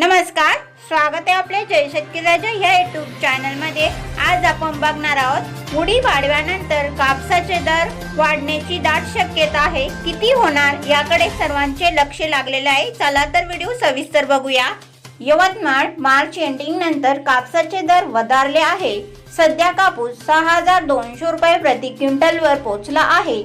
नमस्कार स्वागत आहे आपल्या जय शेतकरी राजा ह्या युट्यूब चॅनलमध्ये आज आपण बघणार आहोत मुडी पाडव्यानंतर कापसाचे दर वाढण्याची दाट शक्यता आहे. किती होणार याकडे सर्वांचे लक्ष लागलेले आहे. चला तर व्हिडिओ सविस्तर बघूया. यवतमाळ मार्च एंडिंग नंतर कापसाचे दर वधारले आहे. सध्या कापूस सहा हजार दोनशे रुपये प्रति क्विंटलवर पोहोचला आहे.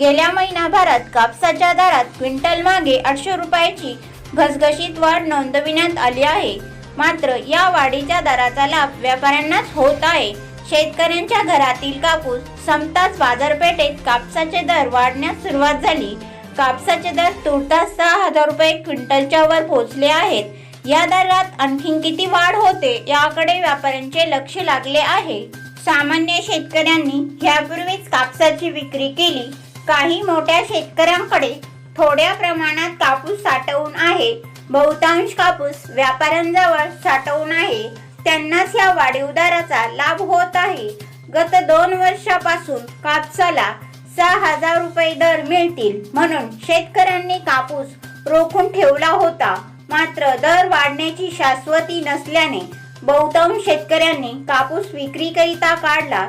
गेल्या महिनाभरात कापसाच्या दरात क्विंटल मागे आठशे रुपयाची घसघशीत वाढ नोंदविण्यात आली आहे. मात्र या वाढीच्या दराचा लाभ व्यापाऱ्यांनाच होत आहे. शेतकऱ्यांच्या घरातील कापूस संपताच बाजारपेठेत कापसाचे दर वाढण्यास सुरुवात झाली. कापसाचे दर तुर्तास सहा हजार रुपये क्विंटलच्या वर पोहोचले आहेत. या दरात आणखी किती वाढ होते याकडे व्यापाऱ्यांचे लक्ष लागले आहे. सामान्य शेतकऱ्यांनी यापूर्वीच कापसाची विक्री केली. काही मोठ्या शेतकऱ्यांकडे थोड्या प्रमाणात कापूस साठवून आहे. बहुतांश कापूस व्यापाऱ्यांजवळ साठवून आहे. त्यांनाच या वाढीव दराचा लाभ होत आहे. गत दोन वर्षापासून कापसाला सहा हजार रुपये दर मिळतील म्हणून शेतकऱ्यांनी कापूस रोखून ठेवला होता. मात्र दर वाढण्याची शाश्वती नसल्याने बहुतांश शेतकऱ्यांनी कापूस विक्रीकरिता काढला.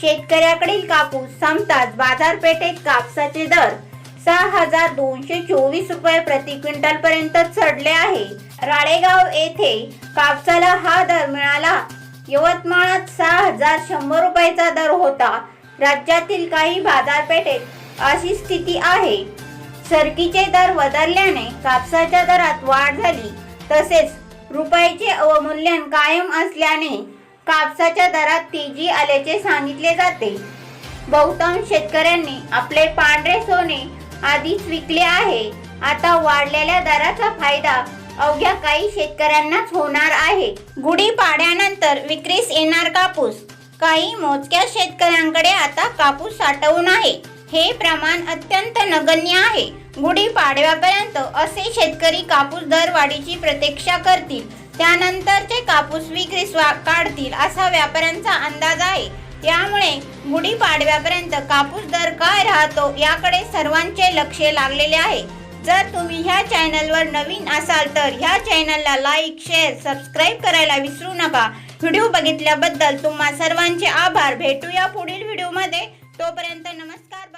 शेतकऱ्याकडील कापूस संपताच बाजारपेठेत कापसाचे दर सहा हजार दोनशे चोवीस रुपये प्रति क्विंटल पर्यंत चढले आहे. राळेगाव येथे कापसाला हा दर मिळाला. यवतमाळात सहा हजार शंभर रुपयाचा दर होता. राज्यातील काही बाजारपेठेत अशी स्थिती आहे. सरकीचे दर बदलल्याने कापसाच्या दरात वाढ झाली. तसेच रुपयाचे अवमूल्यन कायम असल्याने कापसाच्या दरात तेजी आल्याचे सांगितले जाते. बहुतांश शेतकऱ्यांनी आपले पांढरे सोने आधीच विकले आहे. आता वाढलेल्या दराचा फायदा अवघ्या काही शेतकऱ्यांनाच होणार आहे. गुढी पाड्यानंतर विक्रीस येणार कापूस. काही मोजक्या शेतकऱ्यांकडे आता कापूस साठवून आहे. हे प्रमाण अत्यंत नगण्य आहे. गुढी पाडव्यापर्यंत असे शेतकरी कापूस दरवाढीची प्रतीक्षा करतील. त्यानंतरचे कापूस विक्रीस वा- काढतील असा व्यापाऱ्यांचा अंदाज आहे. यामुळे गुढीपाडव्यापर्यंत कापूस दर काय राहतो याकडे सर्वांचे लक्ष लागलेले आहे. जर तुम्ही ह्या चॅनलवर नवीन असाल तर ह्या चॅनलला लाईक शेअर सबस्क्राईब करायला विसरू नका. व्हिडिओ बघितल्याबद्दल तुम्हा सर्वांचे आभार. भेटूया पुढील व्हिडिओमध्ये. तोपर्यंत नमस्कार